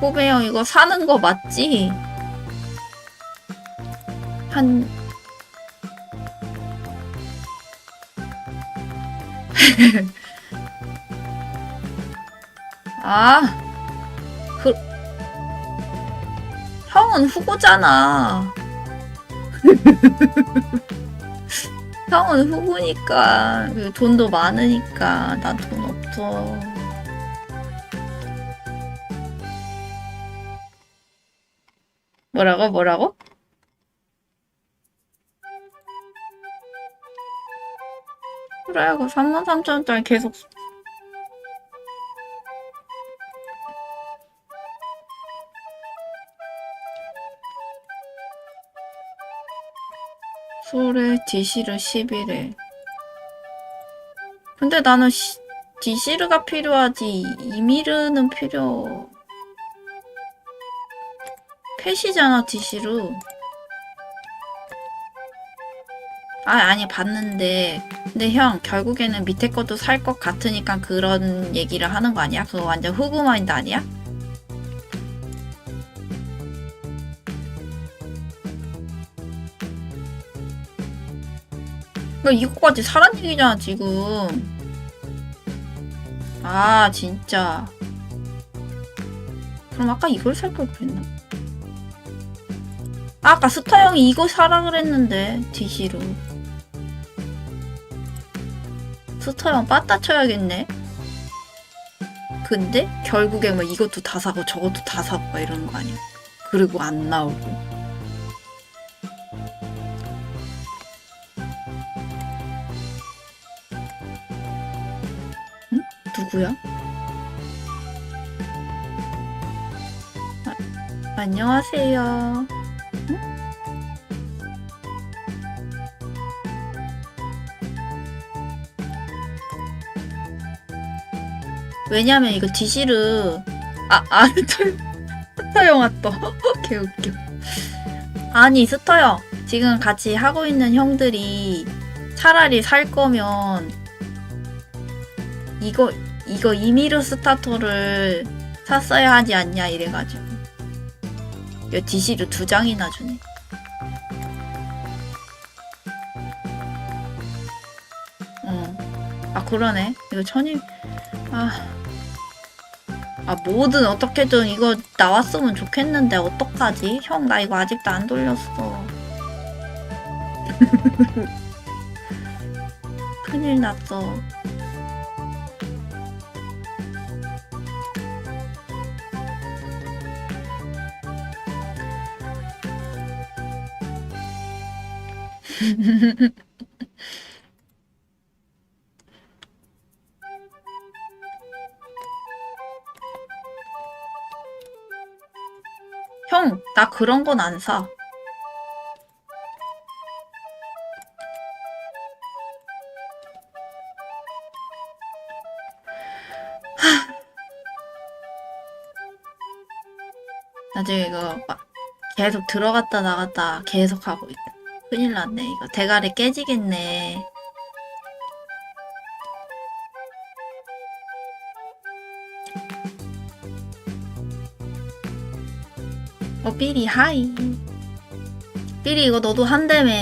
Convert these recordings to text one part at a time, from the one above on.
꼬배 형 이거 사는 거 맞지? 한 아, 그 형은 후보잖아. 형은 후보니까 그리고 돈도 많으니까 난 돈 없어. 뭐라고? 뭐라고? 그래 그 33,000원짜리 계속 솔에 디시르 11에 근데 나는 시, 디시르가 필요하지. 이미르는 필요 펫이잖아 디시르 아 아니 봤는데 근데 형 결국에는 밑에 것도 살 것 같으니까 그런 얘기를 하는 거 아니야? 그거 완전 흑우 마인드 아니야? 그 이거까지 사란 얘기잖아 지금 아 진짜 그럼 아까 이걸 살 걸 그랬나? 아, 아까 스타 형이 이거 사라 그랬는데 디시로 스타 형 빠따 쳐야겠네 근데 결국에 뭐 이것도 다 사고 저것도 다 사고 막 이러는 거 아니야 그리고 안 나오고 응? 누구야? 아, 안녕하세요. 왜냐면 이거 디시르 아, 아, 스타 형 왔다. 개웃겨. 아니, 스타 형. 지금 같이 하고 있는 형들이 차라리 살 거면 이거 이거 이미르 스타터를 샀어야 하지 않냐 이래가지고 여 디시를 두 장이나 주네 어 아 그러네 이거 천이 아, 아 뭐든 어떻게든 이거 나왔으면 좋겠는데 어떡하지? 형 나 이거 아직도 안 돌렸어. 큰일 났어 나 그런 건 안 사. 나중에 이거 막 계속 들어갔다 나갔다 계속 하고 있다. 큰일 났네. 이거 대가리 깨지겠네. 삐리 하이. 삐리 이거 너도 한다며.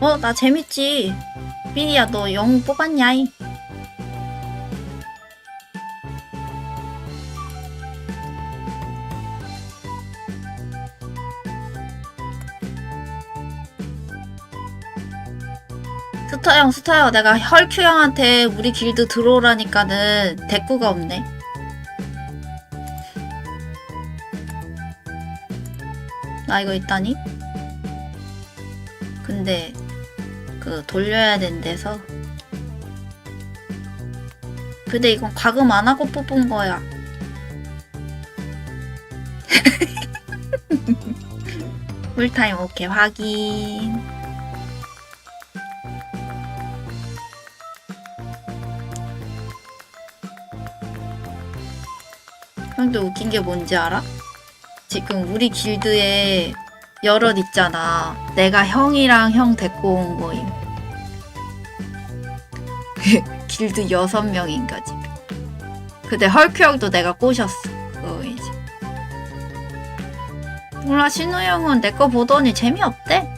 어, 나 재밌지. 삐리야, 너 영웅 뽑았냐? 이? 스타 형, 스타 형, 내가 헐큐 형한테 우리 길드 들어오라니까는 대꾸가 없네. 나 이거 있다니? 근데 그 돌려야 된대서 근데 이건 과금 안 하고 뽑은 거야. 풀타임 오케이 확인. 형도 웃긴 게 뭔지 알아? 지금 우리 길드에 여럿 있잖아. 내가 형이랑 형 데리고 온 거임. 길드 여섯 명인가 지금. 근데 헐크 형도 내가 꼬셨어. 그거 이제. 몰라 신우 형은 내 거 보더니 재미없대.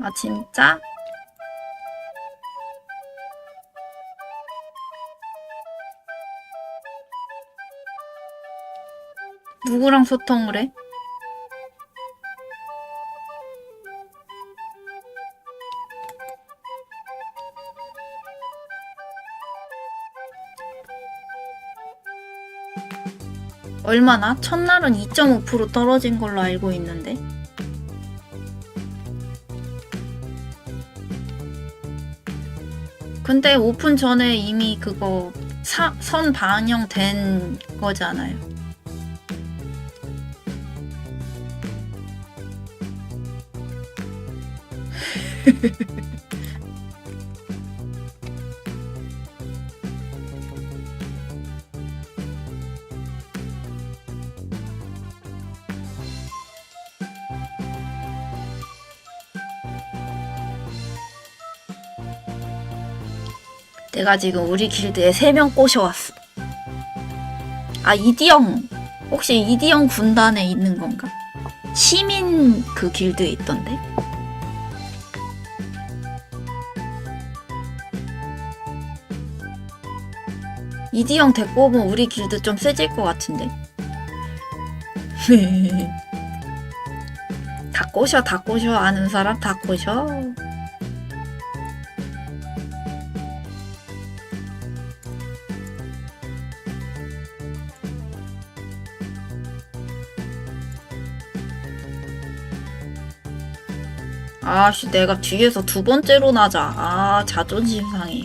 아 진짜? 누구랑 소통을 해? 얼마나? 첫날은 2.5% 떨어진 걸로 알고 있는데. 근데 오픈 전에 이미 그거 사, 선 반영된 거잖아요. 내가 지금 우리 길드에 3명 꼬셔왔어. 아, 이디영. 혹시 이디영 군단에 있는 건가? 시민 그 길드에 있던데? 이디영 데리고 오면 우리 길드 좀 세질 것 같은데? 다 꼬셔, 다 꼬셔. 아는 사람 다 꼬셔. 아씨 내가 뒤에서 두 번째로 나자 아 자존심 상해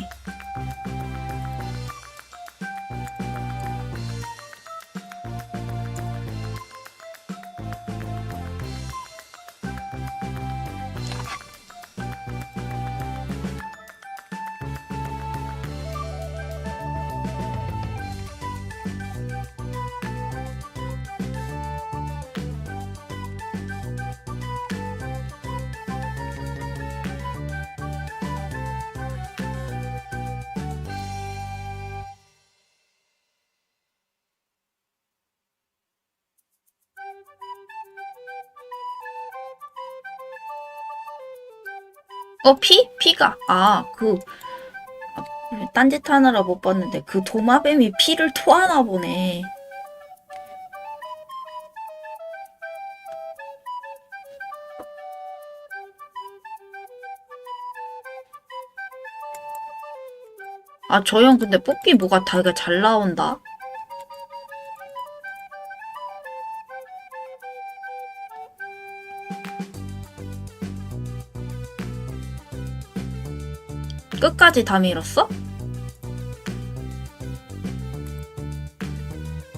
어 피? 피가. 아 그 딴짓 하느라 못 봤는데 그 도마뱀이 피를 토하나 보네. 아 저 형 근데 뽑기 뭐가 되게 잘 나온다 끝까지 다 밀었어?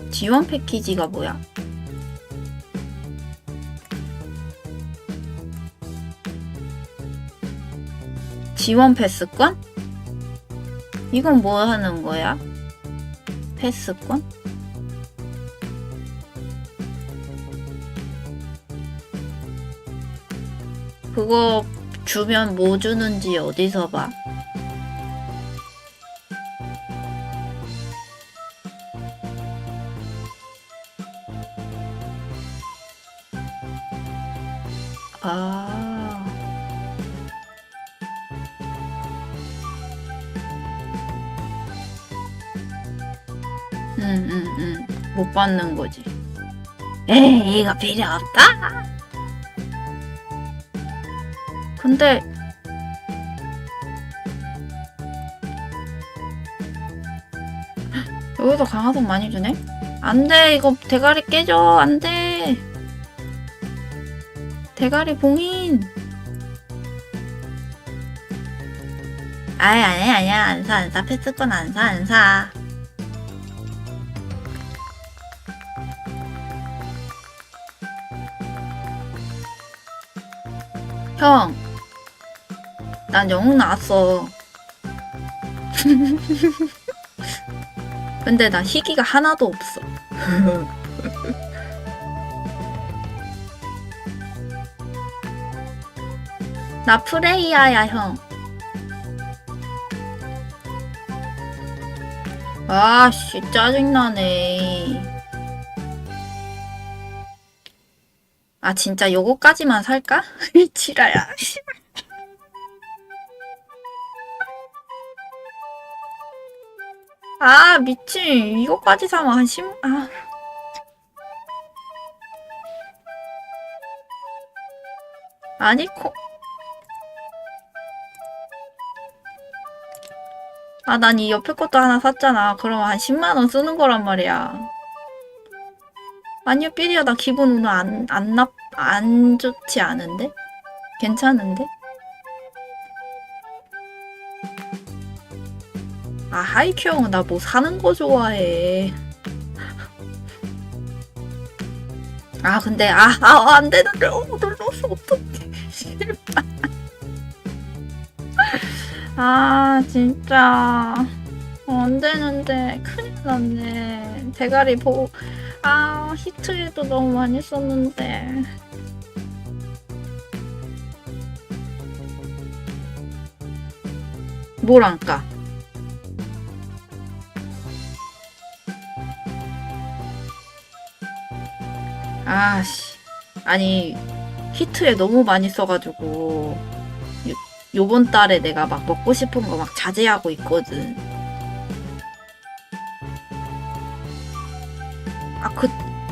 지원 패키지가 뭐야? 지원 패스권? 이건 뭐 하는 거야? 패스권? 그거 주면 뭐 주는지 어디서 봐? 받는 거지. 에이, 이거 필요 없다. 근데 여기도 강화석 많이 주네? 안 돼, 이거 대가리 깨져. 안 돼. 대가리 봉인. 아이, 아니, 아니야. 안 사, 안 사. 패스권 안 사, 안 사. 형. 난 영웅 나왔어. 근데 나 희귀가 하나도 없어. 나 프레이야야, 형. 아 씨, 짜증나네. 아, 진짜 요거까지만 살까? 씨발. 아, 미친. 이거까지 사면 한 10, 아. 아니, 코. 아, 난 이 옆에 것도 하나 샀잖아. 그럼 한 10만원 쓰는 거란 말이야. 아니요, 삐리야. 나 기분 오늘 안, 안 나, 안 좋지 않은데? 괜찮은데? 아, 하이큐 형은 나뭐 사는 거 좋아해. 아, 근데, 아, 아, 안 되는데. 어, 눌렀어. 어떡해. 아, 진짜. 어, 안 되는데. 큰일 났네. 대가리 보, 아, 히트에도 너무 많이 썼는데. 뭘 안 까? 아씨. 아니, 히트에 너무 많이 써가지고, 요, 요번 달에 내가 막 먹고 싶은 거 막 자제하고 있거든. 그,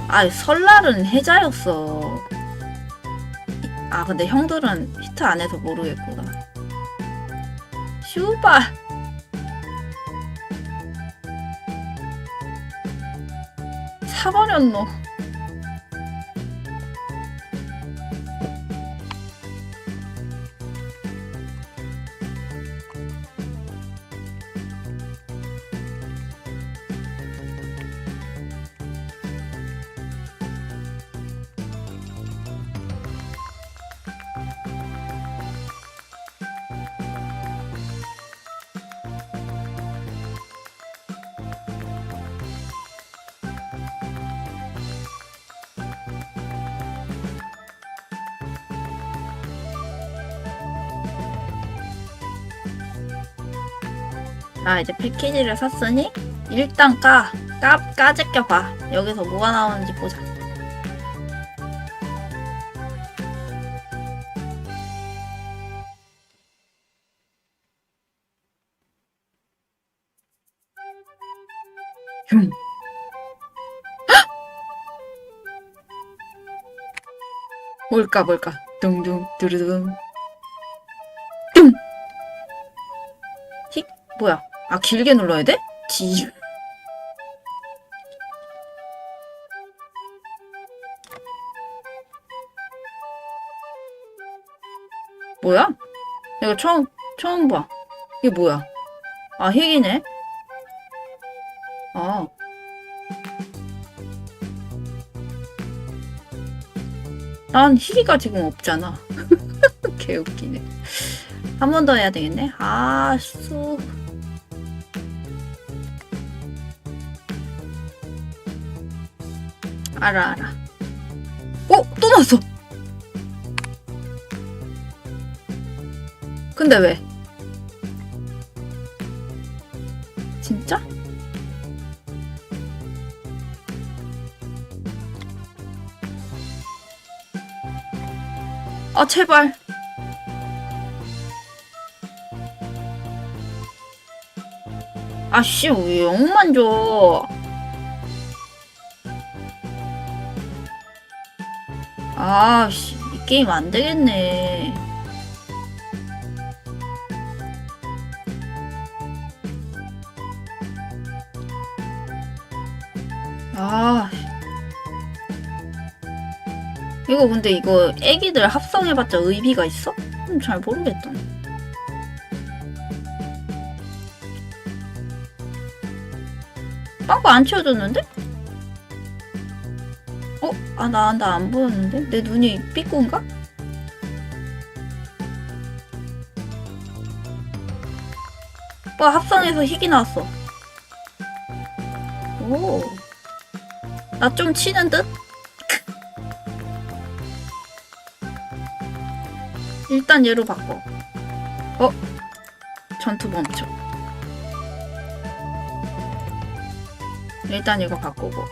아, 설날은 해자였어. 아, 근데 형들은 히트 안 해서 모르겠구나. 슈발! 사버렸노. 아 이제 패키지를 샀으니 일단 까, 까 까짓겨 봐. 여기서 뭐가 나오는지 보자. 흉. 헉! 뭘까 뭘까 둥둥 두루둥 뚱틱 뭐야 아 길게 눌러야 돼? 지 뭐야? 이거 처음 처음 봐 이게 뭐야 아 희귀네 아 난 희귀가 지금 없잖아. 개웃기네. 한 번 더 해야 되겠네. 아, 수. 알아, 알아. 어? 또 나왔어! 근데 왜? 진짜? 아, 제발. 아씨, 왜 영만 줘? 아 씨, 이 게임 안 되겠네. 아. 이거 근데 이거 애기들 합성해봤자 의미가 있어? 음, 잘 모르겠다. 빵꾸 안 치워줬는데? 어? 아, 나, 나 안 보였는데? 내 눈이 삐꾼가? 와, 합성해서 희귀 나왔어. 오. 나 좀 치는 듯? 일단 얘로 바꿔. 어? 전투 멈춰. 일단 이거 바꾸고.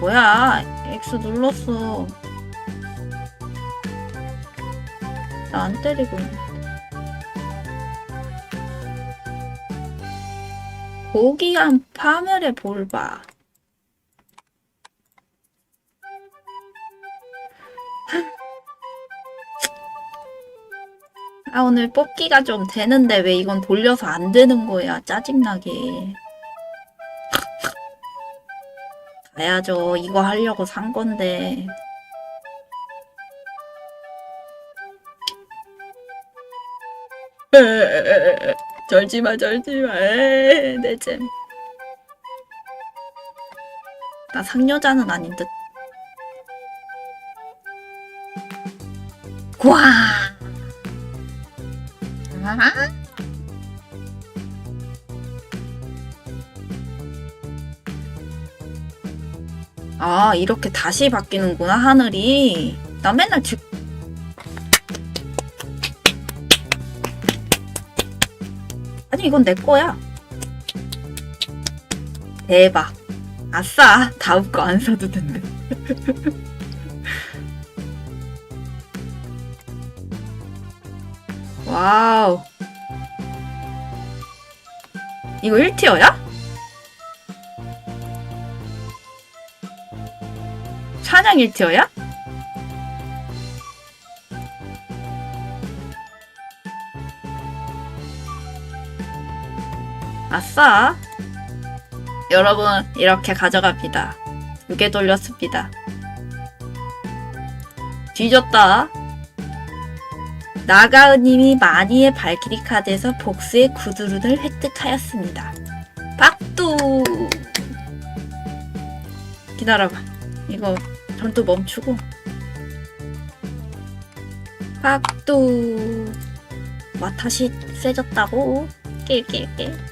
뭐야? X 눌렀어. 나 안 때리고 있네. 고귀한 파멸의 볼바. 아, 오늘 뽑기가 좀 되는데 왜 이건 돌려서 안 되는 거야? 짜증나게. 가야죠. 이거 하려고 산 건데. 절지마, 절지마. 내 잼. 나 상여자는 아닌 듯. 과! 아? 아, 이렇게 다시 바뀌는구나, 하늘이. 나 맨날 즉. 아니, 이건 내 거야. 대박. 아싸. 다음 거 안 사도 된대. 와우. 이거 1티어야? 1티어야? 아싸. 여러분, 이렇게 가져갑니다. 두개 돌렸습니다. 뒤졌다. 나가은님이 마니의 발키리 카드에서 복수의 구두룬을 획득하였습니다. 박두! 기다려봐. 이거 전투 멈추고. 박두! 와, 다시 세졌다고? 낄낄낄.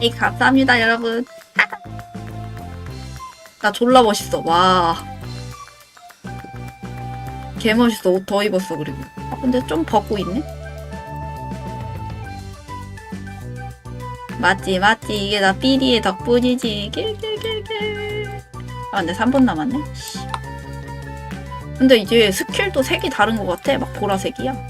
이 감사합니다 여러분 나 졸라 멋있어 와 개멋있어 옷 더 입었어 그리고 아, 근데 좀 벗고 있네 맞지 맞지. 이게 다 삐리의 덕분이지. 아 근데 3분 남았네? 씨. 근데 이제 스킬도 색이 다른 것 같아? 막 보라색이야